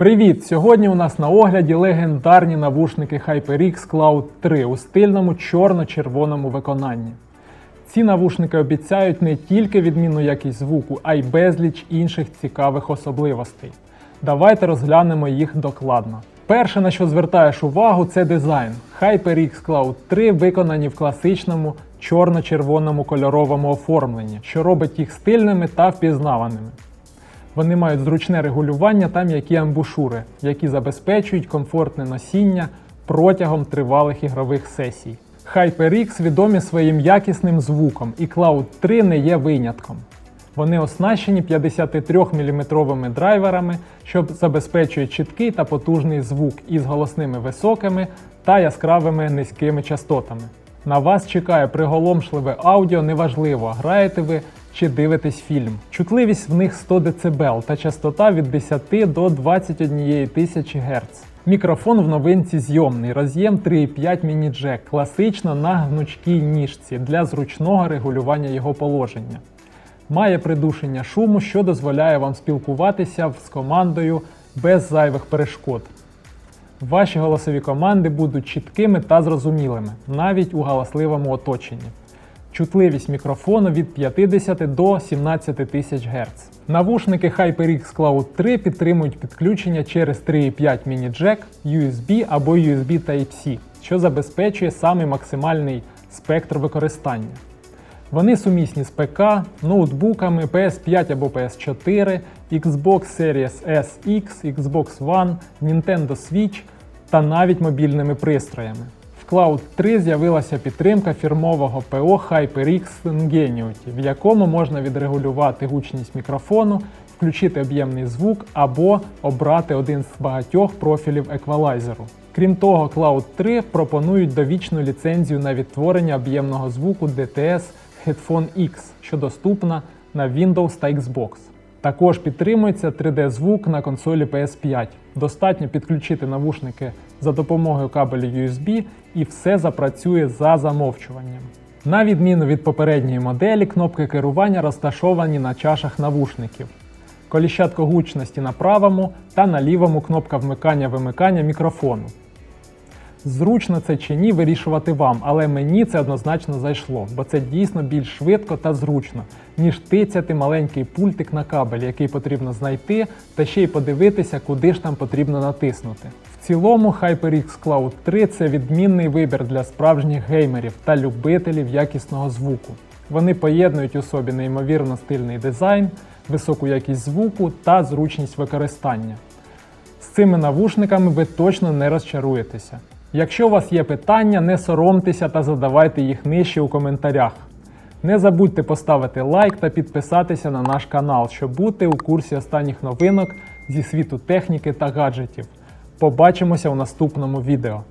Привіт! Сьогодні у нас на огляді легендарні навушники HyperX Cloud 3 у стильному чорно-червоному виконанні. Ці навушники обіцяють не тільки відмінну якість звуку, а й безліч інших цікавих особливостей. Давайте розглянемо їх докладно. Перше, на що звертаєш увагу, це дизайн. HyperX Cloud 3 виконані в класичному чорно-червоному кольоровому оформленні, що робить їх стильними та впізнаваними. Вони мають зручне регулювання та м'які амбушури, які забезпечують комфортне носіння протягом тривалих ігрових сесій. HyperX відомі своїм якісним звуком, і Cloud 3 не є винятком. Вони оснащені 53-мм драйверами, що забезпечують чіткий та потужний звук із голосними високими та яскравими низькими частотами. На вас чекає приголомшливе аудіо, неважливо, граєте ви чи дивитесь фільм. Чутливість в них 100 дБ та частота від 10 до 21 тисячі Гц. Мікрофон в новинці зйомний, роз'єм 3,5 міні-джек, класично на гнучкій ніжці для зручного регулювання його положення. Має придушення шуму, що дозволяє вам спілкуватися з командою без зайвих перешкод. Ваші голосові команди будуть чіткими та зрозумілими, навіть у галасливому оточенні. Чутливість мікрофону від 50 до 17 тисяч Гц. Навушники HyperX Cloud 3 підтримують підключення через 3,5 міні-джек, USB або USB Type-C, що забезпечує самий максимальний спектр використання. Вони сумісні з ПК, ноутбуками PS5 або PS4, Xbox Series S X, Xbox One, Nintendo Switch та навіть мобільними пристроями. В Cloud 3 з'явилася підтримка фірмового ПО HyperX Ingenuity, в якому можна відрегулювати гучність мікрофону, включити об'ємний звук або обрати один з багатьох профілів еквалайзеру. Крім того, Cloud 3 пропонують довічну ліцензію на відтворення об'ємного звуку DTS Headphone X, що доступна на Windows та Xbox. Також підтримується 3D-звук на консолі PS5. Достатньо підключити навушники за допомогою кабелю USB і все запрацює за замовчуванням. На відміну від попередньої моделі, кнопки керування розташовані на чашах навушників. Коліщатко гучності на правому та на лівому кнопка вмикання-вимикання мікрофону. Зручно це чи ні вирішувати вам, але мені це однозначно зайшло, бо це дійсно більш швидко та зручно, ніж тицяти маленький пультик на кабель, який потрібно знайти, та ще й подивитися, куди ж там потрібно натиснути. В цілому HyperX Cloud 3 це відмінний вибір для справжніх геймерів та любителів якісного звуку. Вони поєднують у собі неймовірно стильний дизайн, високу якість звуку та зручність використання. З цими навушниками ви точно не розчаруєтеся. Якщо у вас є питання, не соромтеся та задавайте їх нижче у коментарях. Не забудьте поставити лайк та підписатися на наш канал, щоб бути у курсі останніх новинок зі світу техніки та гаджетів. Побачимося у наступному відео.